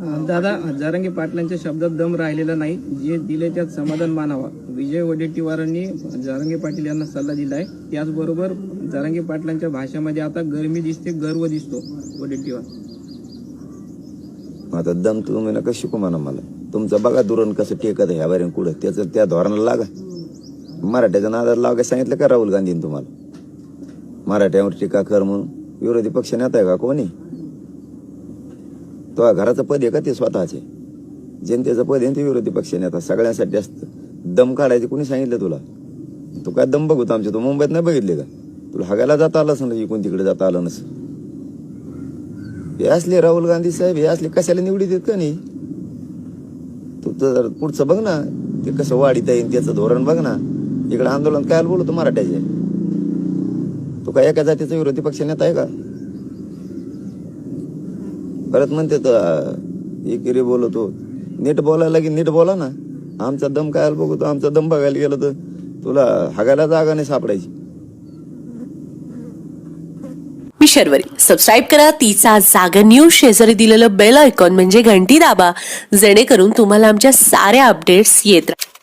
दादा जारंगी पाटलांच्या शब्दात दम राहिलेला नाही. जे दिले त्यात समाधान मानावा. विजय वडेट्टीवारांनी जारंगी पाटील यांना सल्ला दिला आहे त्याचबरोबर जारंगी पाटलांच्या भाषेमध्ये आता गरमी दिसते गर्व दिसतो वडेट्टीवार. आता दम तुम्ही नका शिकू म्हणा मला. तुमचं बघा दुरण कसं टेकत ह्या बारीन कुठं. त्याचं त्या धोरणाला लागा. मराठ्याच्या नादाला लागा सांगितलं का राहुल गांधीने तुम्हाला? मराठ्यावर टीका कर म्हणून. विरोधी पक्ष नेता आहे का कोणी? तो घराचं पद आहे का? ते स्वतःचे जनतेचं पद आहे ते विरोधी पक्ष नेता सगळ्यांसाठी असतं. दम काढायचे कोणी सांगितलं तुला? तू काय दम बघतो आमच्या? तू मुंबईत नाही बघितले का? तुला हगायला जाता आलं असं इकून तिकडे जाता आलं नसं. हे असले राहुल गांधी साहेब हे असले कशाला निवडीत आहेत का नाही? तू तर पुढचं बघ ना ते कसं वाढीत येईल त्याचं धोरण बघ ना. इकडं आंदोलन काय बोलतो मराठ्याचे? तू काय एका जातीचा विरोधी पक्ष नेता आहे का? परत म्हणते तर एकेरी बोलतो. नीट बोलायला की नीट बोला ना. आमचा दम काय बघतो आमचा दम बघायला गेलं तर तुला हगायला जागा नाही सापडायची. मी शर्वरी. सबस्क्राईब करा. तिचा जागा न्यूज शेजारी दिलेलं बेल आयकॉन म्हणजे घंटी दाबा. जेणेकरून तुम्हाला आमच्या साऱ्या अपडेट्स येत राहतील